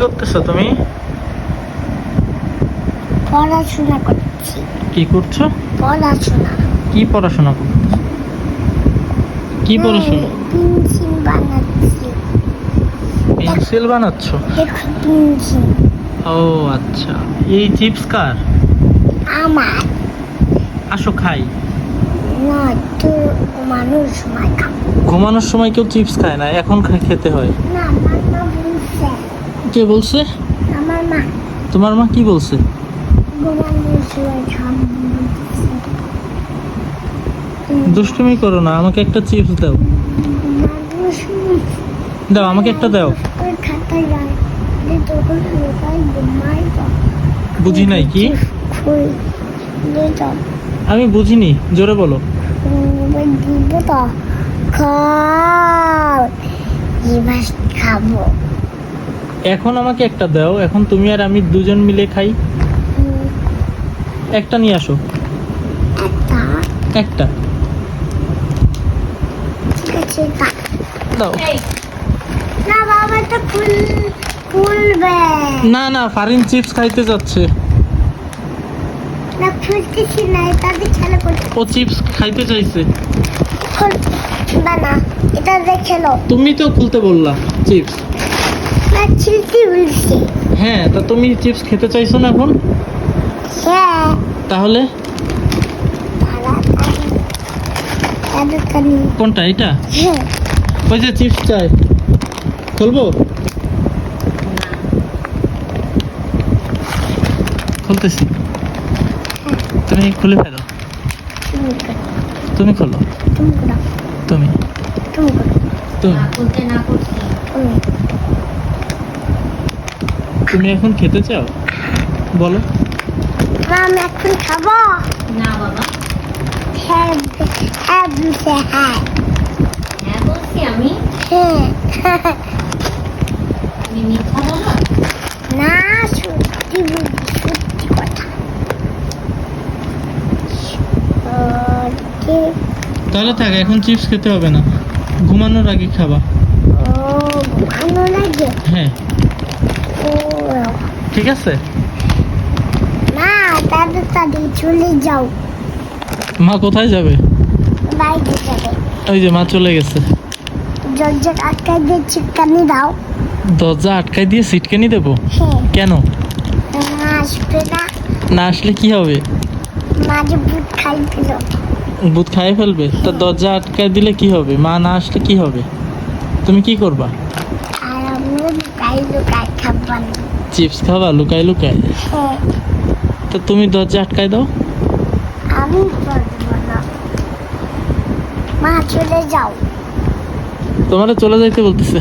করতেছো তুমি? পড়াশোনা করছি। কি করছ? পড়াশোনা। কি পড়াশোনা করতেছো? কি পড়াশোনা? পেন্সিল বানাচ্ছি। পেন্সিল বানাচ্ছ? পেন্সিল। ও আচ্ছা। এই চিপস কার? আমার। আসো খাই। না তো মানুষ সময় ঘুমানোর সময় কেউ চিপস খায় না এখন খেতে হয়। না। কে বলছে? আমার মা। তোমার মা কি বলছে? দুষ্টুমি করো না আমাকে একটা চিপস দাও। দাও আমাকে একটা দাও। বুঝি নাই কি? আমি বুঝিনি জোরে বলো। খাব। এখন আমাকে একটা দাও এখন তুমি আর আমি দুজন মিলে খাই। একটা নিয়ে আসো। একটা। দাও। না বাবা তো খুল খুলবে না না ফারিন চিপস খাইতে যাচ্ছে। না খুলতেছি না তাদের খেলা করতে ও চিপস খাইতে চাইছে। না না এটা দেখে লো তুমি তো খুলতে বললা চিপস। হ্যাঁ তা তুমি চিপস খেতে চাইছো না এখন? হ্যাঁ। তাহলে? কোনটা এটা হ্যাঁ। ওই যে চিপস চাই খুলবো? খুলতেছি। তুমি খুলে ফেলো। তুমি খোলো। তুমি তুমি। তুমি। তুমি না এখন খেতে চাও? বলো। মা আমি এখন খাব। না বাবা। হ্যাঁ হ্যাঁ বলছে হ্যাঁ। হ্যাঁ বলছি আমি। হ্যাঁ। তুমি মিথ্যা বলো? না সত্যি বলছি সত্যি কথা। তাহলে থাক এখন চিপস খেতে হবে না। ঘুমানোর আগে খাবা। ও ভালো লাগে হ্যাঁ। ঠিক আছে? তাড়াতাড়ি চলে যাও। মা কোথায় যাবে? যাবে। ওই যে মা চলে গেছে। দরজা আটকাই দিয়ে দাও। দরজা আটকাই দিয়ে দেবো? হ্যাঁ। কেন? আসবে না। না আসলে কি হবে? মাঝে বুট খাই ভূত খাইয়ে ফেলবে? তা দরজা আটকাই দিলে কি হবে? মা না আসলে কি হবে? তুমি কি করবা? আর আমি লুকাই লুকাই খাবার চিপস খাবা লুকাই লুকাই তো তা তুমি দরজা আটকাই দাও। আমি মা চলে যাও। তোমার চলে যাইতে বলতেছে।